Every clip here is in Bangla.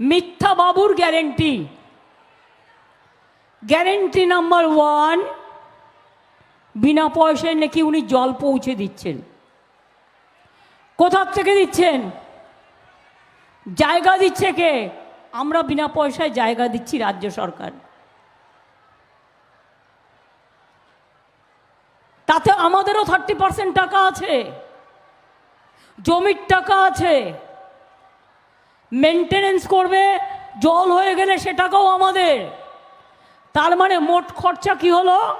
মিথ্যা বাবুর গ্যারেন্টি গ্যারেন্টি নাম্বার ওয়ান বিনা পয়সায় নাকি উনি জল পৌঁছে দিচ্ছেন। কোথার থেকে দিচ্ছেন? জায়গা দিচ্ছে কে? আমরা বিনা পয়সায় জায়গা দিচ্ছি রাজ্য সরকার। তাতে আমাদেরও থার্টি পার্সেন্ট টাকা আছে। জমির টাকা আছে। মেনটেনেন্স করবে, জল হয়ে গেলে সেটাকেও আমাদের। তার মানে মোট খরচা কি হলো?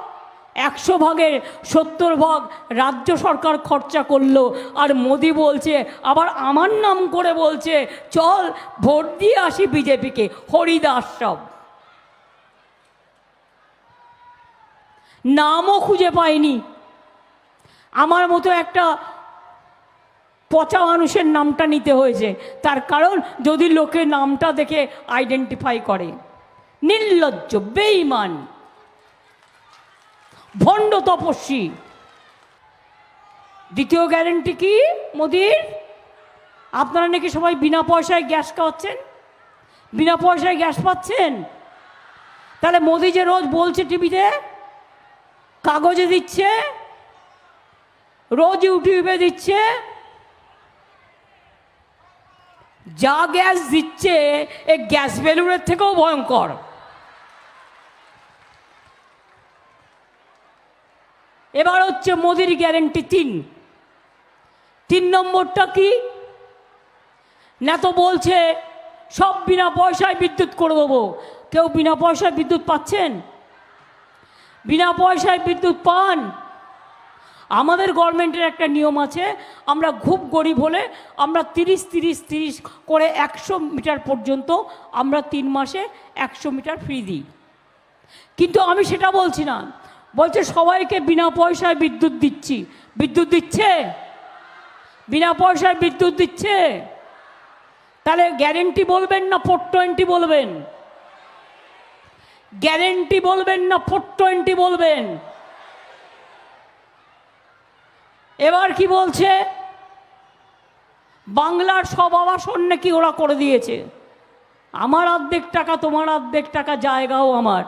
একশো ভাগের সত্তর ভাগ রাজ্য সরকার খরচা করল। আর মোদি বলছে, আবার আমার নাম করে বলছে, চল ভোট দিয়ে আসি বিজেপিকে। হরিদাস সব। নামও খুঁজে পাইনি। আমার মতো একটা পচা মানুষের নামটা নিতে হয়েছে। তার কারণ যদি লোকে নামটা দেখে আইডেন্টিফাই করে। নির্লজ্জ বেইমান ভণ্ড তপস্বী। দ্বিতীয় গ্যারেন্টি কি, মোদির? আপনারা নাকি সবাই বিনা পয়সায় গ্যাস খাওয়াচ্ছেন? বিনা পয়সায় গ্যাস পাচ্ছেন? তাহলে মোদি যে রোজ বলছে টিভিতে, কাগজে দিচ্ছে, রোজ ইউটিউবে দিচ্ছে যা গ্যাস দিচ্ছে এ গ্যাস বেলুনের থেকেও ভয়ঙ্কর। এবার হচ্ছে মোদির গ্যারেন্টি তিন। তিন নম্বরটা কি? না তো বলছে, সব বিনা পয়সায় বিদ্যুৎ করে দেবো। কেউ বিনা পয়সায় বিদ্যুৎ পাচ্ছেন? বিনা পয়সায় বিদ্যুৎ পান? আমাদের গভর্নমেন্টের একটা নিয়ম আছে আমরা খুব গরিব হলে আমরা তিরিশ তিরিশ তিরিশ করে একশো মিটার পর্যন্ত আমরা তিন মাসে একশো মিটার ফ্রি দিই। কিন্তু আমি সেটা বলছি না। বলছে সবাইকে বিনা পয়সায় বিদ্যুৎ দিচ্ছি। বিদ্যুৎ দিচ্ছে? বিনা পয়সায় বিদ্যুৎ দিচ্ছে? তাহলে গ্যারেন্টি বলবেন না ফোর টোয়েন্টি বলবেন? গ্যারেন্টি বলবেন না ফোর টোয়েন্টি বলবেন? এবার কি বলছে? বাংলার সব আবাসন নাকি ওরা করে দিয়েছে। আমার অর্ধেক টাকা, তোমার অর্ধেক টাকা জায়গাও আমার।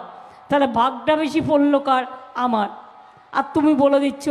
তাহলে ভাগটা বেশি পড়ল কার? আমার। আর তুমি বলে দিচ্ছ